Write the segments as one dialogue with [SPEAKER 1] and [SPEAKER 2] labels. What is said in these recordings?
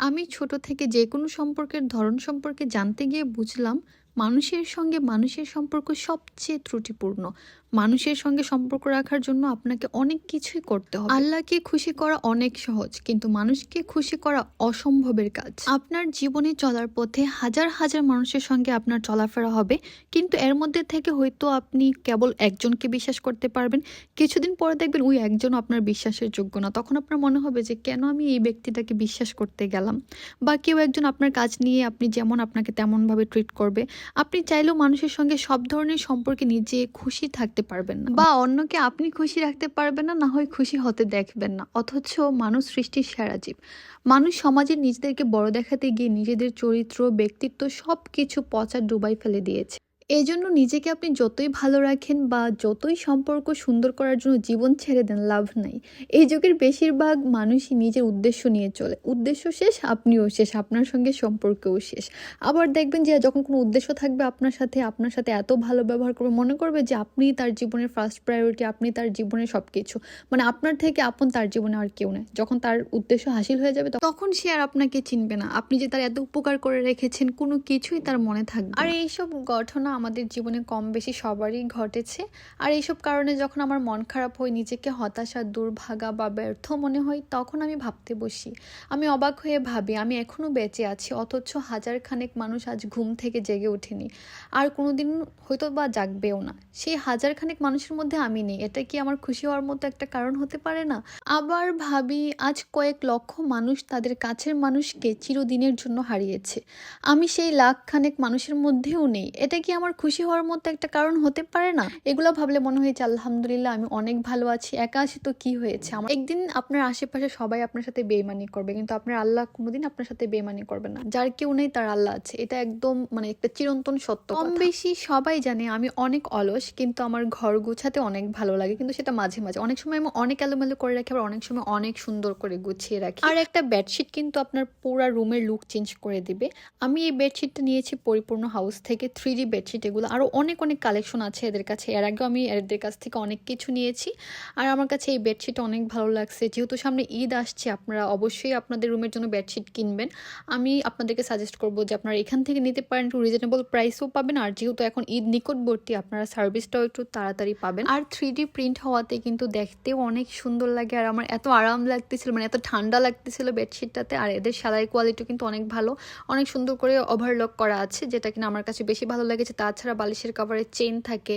[SPEAKER 1] আমি ছোট থেকে যে কোনো সম্পর্কের ধরন সম্পর্কে জানতে গিয়ে বুঝলাম মানুষের সঙ্গে মানুষের সম্পর্ক সবচেয়ে ত্রুটিপূর্ণ। মানুষের সঙ্গে সম্পর্ক রাখার জন্য আপনাকে অনেক কিছুই করতে হবে। আল্লাহকে খুশি করা অনেক সহজ, কিন্তু মানুষকে খুশি করা অসম্ভবের কাজ। আপনার জীবনে চলার পথে হাজার হাজার মানুষের সঙ্গে আপনার চলাফেরা হবে, কিন্তু এর মধ্যে থেকে হয়তো আপনি কেবল একজনকে বিশ্বাস করতে পারবেন। কিছুদিন পরে দেখবেন ওই একজন আপনার বিশ্বাসের যোগ্য না। তখন আপনার মনে হবে যে, কেন আমি এই ব্যক্তিটাকে বিশ্বাস করতে গেলাম? বা কেউ একজন আপনার কাজ নিয়ে আপনি যেমন আপনাকে তেমনভাবে ট্রিট করবে আপনি চাইলেও মানুষের সঙ্গে সব ধরনের সম্পর্কে নিজে খুশি থাকতে পারবেন না। বা অন্যকে আপনি খুশি রাখতে পারবেন না না হয় খুশি হতে দেখবেন না। অথচ মানুষ সৃষ্টির সেরা জীব। মানুষ সমাজে নিজেদেরকে বড় দেখাতে গিয়ে নিজেদের চরিত্র, ব্যক্তিত্ব সব কিছু পচা ডুবাই ফেলে দিয়েছে। এই জন্য নিজেকে আপনি যতই ভালো রাখেন বা যতই সম্পর্ক সুন্দর করার জন্য জীবন ছেড়ে দেন, লাভ নাই। এই যুগের বেশিরভাগ মানুষই নিজের উদ্দেশ্য নিয়ে চলে। উদ্দেশ্য শেষ, আপনিও শেষ, আপনার সঙ্গে সম্পর্কও শেষ। আবার দেখবেন যে যখন কোনো উদ্দেশ্য থাকবে আপনার সাথে আপনার সাথে এত ভালো ব্যবহার করবে, মনে করবে যে আপনি তার জীবনের ফার্স্ট প্রায়োরিটি আপনি তার জীবনের সব কিছু মানে আপনার থেকে আপন তার জীবনে আর কেউ নেই। যখন তার উদ্দেশ্য হাসিল হয়ে যাবে তখন সে আর আপনাকে চিনবে না। আপনি যে তার এত উপকার করে রেখেছেন, কোনো কিছুই তার মনে থাকবে। আর এইসব ঘটনা আমাদের জীবনে কম বেশি সবারই ঘটেছে। আর এইসব কারণে যখন আমার মন খারাপ হয়, নিজেকে হতাশা, দুর্ভাগা বা ব্যর্থ মনে হয়, তখন আমি ভাবতে বসি। আমি অবাক হয়ে ভাবি, আমি এখনও বেঁচে আছি, অথচ হাজার খানেক মানুষ আজ ঘুম থেকে জেগে ওঠেনি। আর কোনোদিন হয়তো বা জাগবেও না। সেই হাজার খানেক মানুষের মধ্যে আমি নেই। এটা কি আমার খুশি হওয়ার মতো একটা কারণ হতে পারে না? আবার ভাবি, আজ কয়েক লক্ষ মানুষ তাদের কাছের মানুষকে চিরদিনের জন্য হারিয়েছে। আমি সেই লাখ খানেক মানুষের মধ্যেও নেই। এটা কি আমার খুশি হওয়ার মতো একটা কারণ হতে পারে না? এগুলো ভাবলে মনে হয়েছে, আলহামদুলিল্লাহ, আমি অনেক ভালো আছি, একা আছি, তো কি হয়েছে? আমার একদিন আপনার আশেপাশে সবাই আপনার সাথে বেইমানি করবে, কিন্তু আপনার আল্লাহ কোনোদিন আপনার সাথে বেইমানি করবে না। যার কেউ নেই, তার আল্লাহ আছে। এটা একদম মানে একটা চিরন্তন সত্য কম বেশি সবাই জানে আমি অনেক অলস, কিন্তু আমার ঘর গুছাতে অনেক ভালো লাগে, কিন্তু সেটা মাঝে মাঝে। অনেক সময় আমি অনেক এলোমেলো করে রাখি, আবার অনেক সময় অনেক সুন্দর করে গুছিয়ে রাখি। আর একটা বেডশিট কিন্তু আপনার পুরা রুমের লুক চেঞ্জ করে দিবে। আমি এই বেডশিটটা নিয়েছি পরিপূর্ণ হাউস থেকে থ্রি ডি বেডশিট এগুলো। আরও অনেক অনেক কালেকশন আছে এদের কাছে। এর আগেও আমি এদের কাছ থেকে অনেক কিছু নিয়েছি। আর আমার কাছে এই বেডশিট অনেক ভালো লাগছে। যেহেতু সামনে ঈদ আসছে, আপনারা অবশ্যই আপনাদের রুমের জন্য বেডশিট কিনবেন। আমি আপনাদেরকে সাজেস্ট করব যে আপনারা এখান থেকে নিতে পারেন, একটু রিজনেবল প্রাইসও পাবেন। আর যেহেতু এখন ঈদ নিকটবর্তী, আপনারা সার্ভিসটাও একটু তাড়াতাড়ি পাবেন। আর থ্রি প্রিন্ট হওয়াতে কিন্তু দেখতেও অনেক সুন্দর লাগে। আর আমার এত আরাম লাগতেছিল মানে এত ঠান্ডা লাগতেছিল বেডশিটটাতে আর এদের সেলাই কোয়ালিটিও কিন্তু অনেক ভালো। অনেক সুন্দর করে ওভারলক করা আছে, যেটা কিনা আমার কাছে বেশি ভালো লেগেছে। তাছাড়া বালিশের কাভারে চেন থাকে।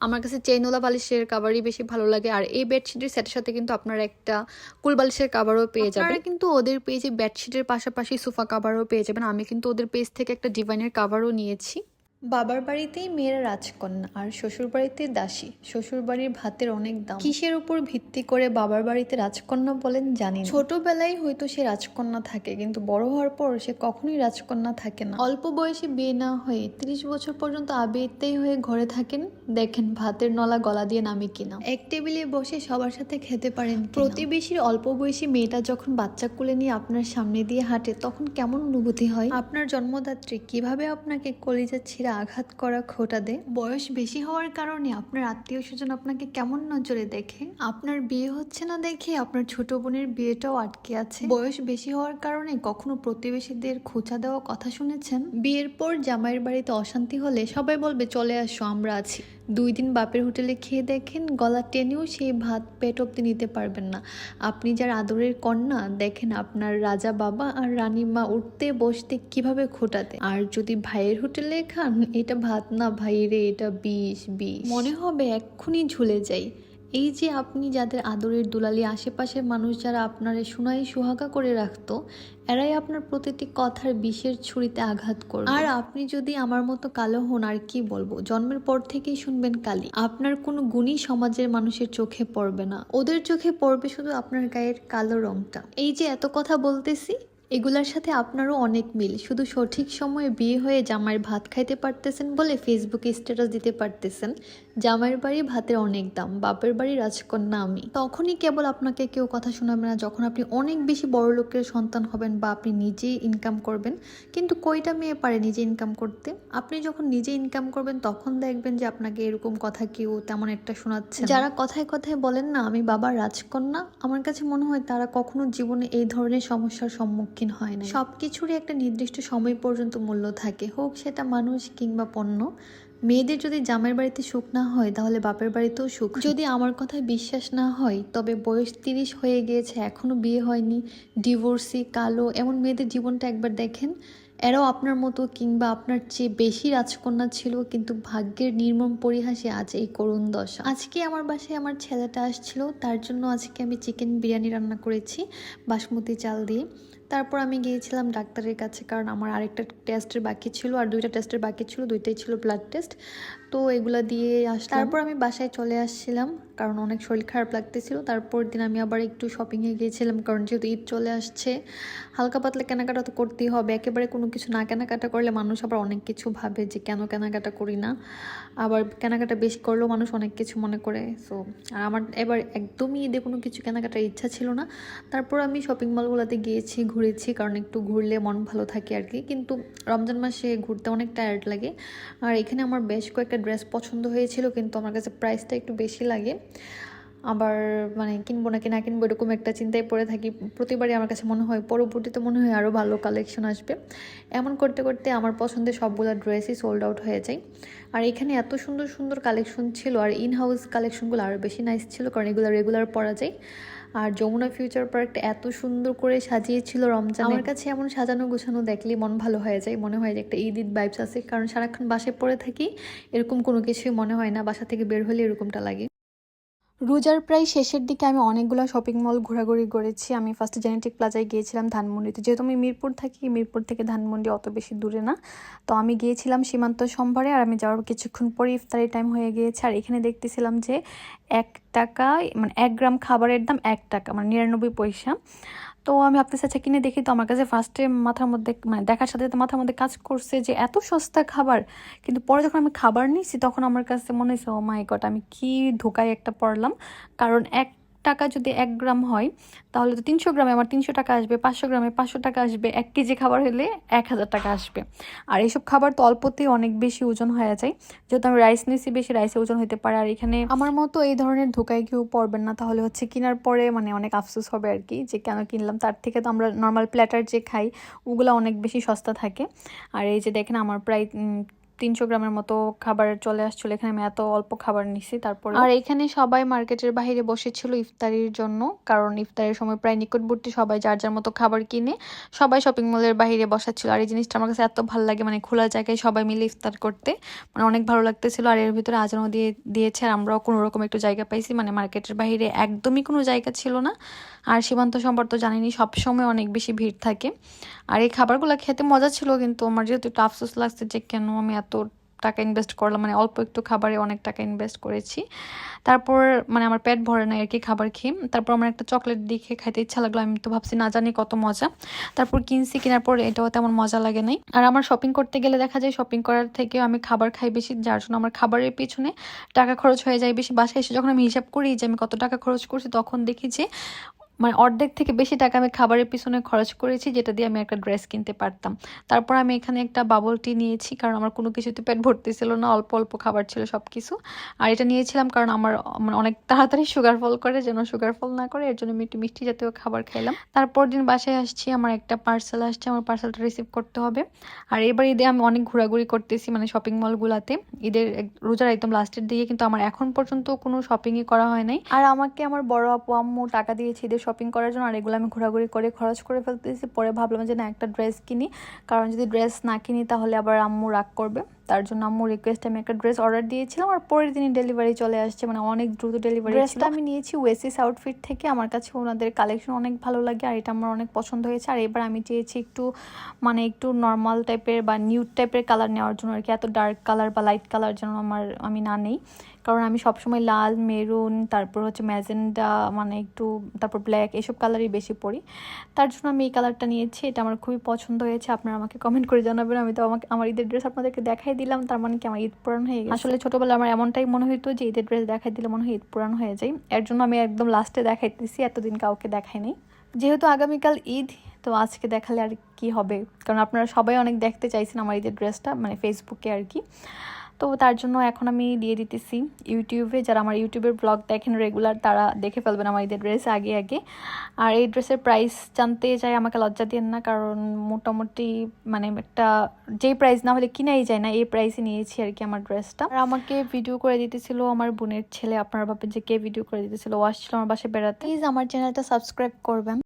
[SPEAKER 1] আমার কাছে চেনওয়ালা বালিশের কাভারই বেশি ভালো লাগে। আর এই বেডশিটের সেটের সাথে কিন্তু আপনারা একটা কুল বালিশের কাভারও পেয়ে যাবেন। আপনারা কিন্তু ওদের পেজে বেডশিটের পাশাপাশি সোফা কাভারও পেয়ে যাবেন। আমি কিন্তু ওদের পেজ থেকে একটা ডিভাইনের কাভারও নিয়েছি। বাবার বাড়িতেই মেয়েরা রাজকন্যা আর শ্বশুর বাড়িতে দাসী। শ্বশুর বাড়ির ভাতের অনেক দাম। কিসের উপর ভিত্তি করে বাবার বাড়িতে রাজকন্যা বলেন জানি ছোটবেলায় হয়তো সে রাজকন্যা থাকে, কিন্তু বড় হওয়ার পর সে কখনোই রাজকন্যা থাকে না। অল্প বয়সে বিয়ে না হয়ে তিরিশ বছর পর্যন্ত আবেতেই হয়ে ঘরে থাকেন। দেখেন ভাতের নলা গলা দিয়ে নামে কিনা। এক টেবিলে বসে সবার সাথে খেতে পারেন প্রতিবেশীর অল্প বয়সী মেয়েটা যখন বাচ্চা কোলে নিয়ে আপনার সামনে দিয়ে হাঁটে, তখন কেমন অনুভূতি হয়? আপনার জন্মদাত্রী কীভাবে আপনাকে কলিজা ছিঁড়ে আঘাত করা খোটা দেয় বয়স বেশি হওয়ার কারণে আপনার আত্মীয় স্বজন আপনাকে কেমন নজরে দেখে? আপনার বিয়ে হচ্ছে না দেখে আপনার ছোট বোনের বিয়েটাও আটকে আছে? বয়স বেশি হওয়ার কারণে কখনো প্রতিবেশীদের খোঁচা দেওয়া কথা শুনেছেন? বিয়ের পর জামাইয়ের বাড়িতে অশান্তি হলে সবাই বলবে, চলে আসো, আমরা আছি। দুই দিন বাপের হোটেলে খেয়ে দেখেন, গলা টেনেও সেই ভাত পেট অব্দি নিতে পারবেন না। আপনি যার আদরের কন্যা, দেখেন আপনার রাজা বাবা আর রানী মা উঠতে, বসতে কীভাবে খোটাতে। আর যদি ভাইয়ের হোটেলে খান, এটা ভাত না ভাইরে, এটা বিষ বিষ। মনে হবে এক্ষুনি ঝুলে যাই। এই যে আপনি যাদের আদরের দুলালি আশেপাশের মানুষ যারা আপনার সুনাই সুহাগা করে রাখতো, এরাই আপনার প্রতিটি কথার বিষের ছুরিতে আঘাত করবে। আর আপনি যদি আমার মতো কালো হন, আর কি বলব? জন্মের পর থেকেই শুনবেন কালি। আপনার কোনো গুণই সমাজের মানুষের চোখে পড়বে না। ওদের চোখে পড়বে শুধু আপনার গায়ের কালো রংটা। এই যে এত কথা বলতেছি এগুলার সাথে আপনারও অনেক মিল। শুধু সঠিক সময়ে বিয়ে হয়ে জামাইয়ের ভাত খাইতে পারতেছেন বলে ফেসবুকে স্ট্যাটাস দিতে পারতেছেন। জামাইয়ের বাড়ি ভাতের অনেক দাম, বাপের বাড়ি রাজকন্যা আমি। তখনই কেবল আপনাকে কেউ কথা শোনাবে না যখন আপনি অনেক বেশি বড় লোকের সন্তান হবেন বা আপনি নিজেই ইনকাম করবেন। কিন্তু কয়টা মেয়ে পারে নিজে ইনকাম করতে? আপনি যখন নিজে ইনকাম করবেন, তখন দেখবেন যে আপনাকে এরকম কথা কেউ তেমন একটা শোনাচ্ছে যারা কথায় কথায় বলেন না, আমি বাবার রাজকন্যা, আমার কাছে মনে হয় তারা কখনো জীবনে এই ধরনের সমস্যার সম্মুখীন
[SPEAKER 2] সম্মুখীন হয় না সব কিছুরই একটা নির্দিষ্ট সময় পর্যন্ত মূল্য থাকে। হোক সেটা মানুষ কিংবা পণ্য। মেয়েদের যদি জামাইয়ের বাড়িতে সুখ না হয় তাহলে বাপের বাড়িতেও সুখ। যদি আমার কথায় বিশ্বাস না হয় তবে বয়স তিরিশ হয়ে গিয়েছে এখনও বিয়ে হয়নি। ডিভোর্সি কালো এমন মেয়েদের জীবনটা একবার দেখেন। এরাও আপনার মতো কিংবা আপনার চেয়ে বেশি রাজকন্যা ছিল কিন্তু ভাগ্যের নির্মম পরিহাসে আজ এই করুণ দশা। আজকে আমার বাসায় আমার ছেলেটা আসছিল তার জন্য আজকে আমি চিকেন বিরিয়ানি রান্না করেছি বাসমতি চাল দিয়ে। তারপর আমি গিয়েছিলাম ডাক্তারের কাছে, কারণ আমার আরেকটা টেস্টের বাকি ছিল, আর দুইটা টেস্টের বাকি ছিল, দুইটাই ছিল ব্লাড টেস্ট তো এগুলো দিয়ে আস তারপর আমি বাসায় চলে আসছিলাম, কারণ অনেক শরীর খারাপ লাগতেছিল। তারপর দিন আমি আবার একটু শপিংয়ে গিয়েছিলাম, কারণ যেহেতু ঈদ চলে আসছে, হালকা পাতলা কেনাকাটা তো করতেই হবে। একেবারে কোনো কিছু না কেনাকাটা করলে মানুষ আবার অনেক কিছু ভাবে যে কেন কেনাকাটা করি না। আবার কেনাকাটা বেশি করলেও মানুষ অনেক কিছু মনে করে। সো আর আমার এবার একদমই ঈদে কোনো কিছু কেনাকাটার ইচ্ছা ছিল না। তারপর আমি শপিং মলগুলোতে গিয়েছি, ঘুরেছি, কারণ একটু ঘুরলে মন ভালো থাকে আর কি। কিন্তু রমজান মাসে ঘুরতে অনেক টায়ার্ড লাগে। আর এখানে আমার বেশ কয়েকটা ড্রেস পছন্দ হয়েছিল, কিন্তু আমার কাছে প্রাইসটা একটু বেশি লাগে। আবার মানে কিনবো নাকি না কিনবো এরকম একটা চিন্তায় পড়ে থাকি। প্রতিবারই আমার কাছে মনে হয়, পরবর্তীতে মনে হয় আরও ভালো কালেকশন আসবে। এমন করতে করতে আমার পছন্দের সবগুলো ড্রেসই সোল্ড আউট হয়ে যায়। আর এখানে এত সুন্দর সুন্দর কালেকশন ছিল, আর ইন হাউস কালেকশনগুলো আরও বেশি নাইস ছিল, কারণ এগুলো রেগুলার পরা যায়। আর যমুনা ফিউচার পার্কটা এত সুন্দর করে সাজিয়েছিল রমজান। আমার কাছে এমন সাজানো গোছানো দেখলে মন ভালো হয়ে যায়। মনে হয় যে একটা ঈদ ঈদ বাইবস আছে। কারণ সারাক্ষণ বাসে পড়ে থাকি, এরকম কোনো কিছুই মনে হয় না। বাসা থেকে বের হলে এরকমটা লাগে। রোজার প্রায় শেষের দিকে আমি অনেকগুলো শপিং মল ঘোরাঘুরি করেছি। আমি ফার্স্ট জেনেটিক প্লাজায় গিয়েছিলাম ধানমন্ডিতে। যেহেতু আমি মিরপুর থাকি, মিরপুর থেকে ধানমন্ডি অত বেশি দূরে না। তো আমি গিয়েছিলাম সীমান্ত সম্ভারে আর আমি যাওয়ার কিছুক্ষণ পরে ইফতারি টাইম হয়ে গিয়েছে। আর এখানে দেখতেছিলাম যে এক টাকা মানে এক গ্রাম খাবারের দাম এক টাকা মানে নিরানব্বই পয়সা। তো আমি ভাবতেছি আচ্ছা কিনে দেখি তো আমার কাছে ফার্স্টে মাথার মধ্যে মানে দেখার সাথে সাথে মাথার মধ্যে কাজ করছে যে এত সস্তা খাবার, কিন্তু পরে যখন আমি খাবার নিয়েছি তখন আমার কাছে মনে হয়েছে ও মাই গড আমি কি ধোকায় একটা পড়লাম? কারণ এক টাকা যদি এক গ্রাম হয়, তাহলে তো তিনশো গ্রামে আমার তিনশো টাকা আসবে, পাঁচশো গ্রামে পাঁচশো টাকা আসবে, এক কেজি খাবার হলে এক হাজার টাকা আসবে। আর এইসব খাবার তো অল্পতেই অনেক বেশি ওজন হয়ে যায়। যেহেতু আমি রাইস নিয়েছি, বেশি রাইসে ওজন হতে পারে। আর এখানে আমার মতো এই ধরনের ধোকায় কেউ পড়বেন না। তাহলে হচ্ছে কেনার পরে মানে অনেক আফসোস হবে আর কি, যে কেন কিনলাম। তার থেকে তো আমরা নর্মাল প্ল্যাটার যে খাই, ওগুলো অনেক বেশি সস্তা থাকে। আর এই যে দেখেন, আমার প্রায় তিনশো গ্রামের মতো খাবার চলে আসছিল। এখানে আমি এত অল্প খাবার নিছি তারপরে আর এখানে সবাই মার্কেটের বাইরে বসেছিল ইফতারির জন্য, কারণ ইফতারের সময় প্রায় নিকটবর্তী সবাই যার যার মতো খাবার কিনে সবাই শপিং মলের বাইরে বসাচ্ছিল। আর এই জিনিসটা আমার কাছে এত ভালো লাগে মানে খোলা জায়গায় সবাই মিলে ইফতার করতে মানে অনেক ভালো লাগতেছিল। আর এর ভিতরে আজানও দিয়ে দিয়েছে, আর আমরাও কোনো রকম একটু জায়গা পাইছি মানে মার্কেটের বাইরে একদমই কোনো জায়গা ছিল না। আর সীমান্ত সম্পর্ক তো জানিনি, সবসময় অনেক বেশি ভিড় থাকে। আর এই খাবারগুলো খেতে মজা ছিল, কিন্তু আমার যেহেতু একটু আফসোস লাগছে যে কেন আমি এত টাকা ইনভেস্ট করলাম মানে অল্প একটু খাবারে অনেক টাকা ইনভেস্ট করেছি। তারপর মানে আমার পেট ভরে নাই আর কি খাবার খেয়ে। তারপর আমার একটা চকলেট দেখে খাইতে ইচ্ছা লাগল, আমি তো ভাবছি না জানি কত মজা। তারপর কিনছি, কেনার পর এটাও তেমন মজা লাগে নাই। আর আমার শপিং করতে গেলে দেখা যায় শপিং করার থেকেও আমি খাবার খাই বেশি, যার জন্য আমার খাবারের পিছনে টাকা খরচ হয়ে যায় বেশি। বাসায় এসে যখন আমি হিসাব করি যে আমি কত টাকা খরচ করছি, তখন দেখি যে মানে অর্ধেক থেকে বেশি টাকা আমি খাবারের পিছনে খরচ করেছি, যেটা দিয়ে আমি একটা ড্রেস কিনতে পারতাম। তারপর আমি এখানে একটা বাবল টি নিয়েছি, কারণ আমার কোনো কিছুতে পেট ভর্তি ছিল না, অল্প অল্প খাবার ছিল সব কিছু আর এটা নিয়েছিলাম কারণ আমার মানে অনেক তাড়াতাড়ি সুগার ফল করে, যেন সুগার ফল না করে, এর জন্য আমি একটু মিষ্টি জাতীয় খাবার খাইলাম তারপর দিন বাসায় আসছি, আমার একটা পার্সেল আসছে, আমার পার্সেলটা রিসিভ করতে হবে। আর এবার ঈদে আমি অনেক ঘোরাঘুরি করতেছি মানে শপিং মলগুলাতে ঈদের রোজার একদম লাস্টের দিকে, কিন্তু আমার এখন পর্যন্ত কোনো শপিংই করা হয় নাই। আর আমাকে আমার বড় আপু, আম্মু টাকা দিয়েছে, ঈদের শপিং করার জন্য আর এগুলো আমি ঘোরাঘুরি করে খরচ করে ফেলতেছি। পরে ভাবলাম যে না, একটা ড্রেস কিনি। কারণ যদি ড্রেস না কিনি, তাহলে আবার আম্মু রাগ করবে। তার জন্য আম্মু রিকোয়েস্ট আমি একটা ড্রেস অর্ডার দিয়েছিলাম আর পরের দিনই ডেলিভারি চলে আসছে মানে অনেক দ্রুত ডেলিভারি ড্রেসটা আমি নিয়েছি ওয়েসিস আউটফিট থেকে আমার কাছে ওনাদের কালেকশন অনেক ভালো লাগে আর এটা আমার অনেক পছন্দ হয়েছে। আর এবার আমি চেয়েছি একটু মানে একটু নর্মাল টাইপের বা নিউড টাইপের কালার নেওয়ার জন্য আর কি এত ডার্ক কালার বা লাইট কালার যেন আমার আমি না নেই। কারণ আমি সবসময় লাল মেরুন তারপর হচ্ছে ম্যাজেন্ডা মানে একটু তারপর ব্ল্যাক এসব কালারই বেশি পরি। তার জন্য আমি এই কালারটা নিয়েছি এটা আমার খুবই পছন্দ হয়েছে। আপনারা আমাকে কমেন্ট করে জানাবেন। আমি তো আমাকে আমার ঈদের ড্রেস আপনাদেরকে দেখাই দিলাম, তার মানে কি আমার ঈদ পুরান হয়ে গেছে। আসলে ছোটবেলা আমার এমনটাই মনে হইতো যে ঈদের ড্রেস দেখাই দিলে মনে হয় ঈদ পুরান হয়ে যায়। এর জন্য আমি একদম লাস্টে দেখাইতেছি, এতদিন কাউকে দেখাইনি যেহেতু আগামীকাল ঈদ, তো আজকে দেখালে আর কি হবে? কারণ আপনারা সবাই অনেক দেখতে চাইছেন আমার ঈদের ড্রেসটা মানে ফেসবুকে আর কি। তো তার জন্য এখন আমি দিয়ে দিতেছি ইউটিউবে। যারা আমার ইউটিউবের ব্লগ দেখেন রেগুলার তারা দেখে ফেলবেন আমার ঈদের ড্রেস আগে আগে। আর এই ড্রেসের প্রাইস জানতে চাই, আমাকে লজ্জা দিন না, কারণ মোটামুটি মানে একটা যেই প্রাইস না হলে কিনাই যায় না, এই প্রাইসে নিয়েছি আর কি আমার ড্রেসটা আর আমাকে ভিডিও করে দিতেছিল আমার বোনের ছেলে, আপনারা ভাবেন যে কে ভিডিও করে দিতেছিল, ও আসছিল আমার বাসায় বেড়াতে। প্লিজ আমার চ্যানেলটা সাবস্ক্রাইব করবেন।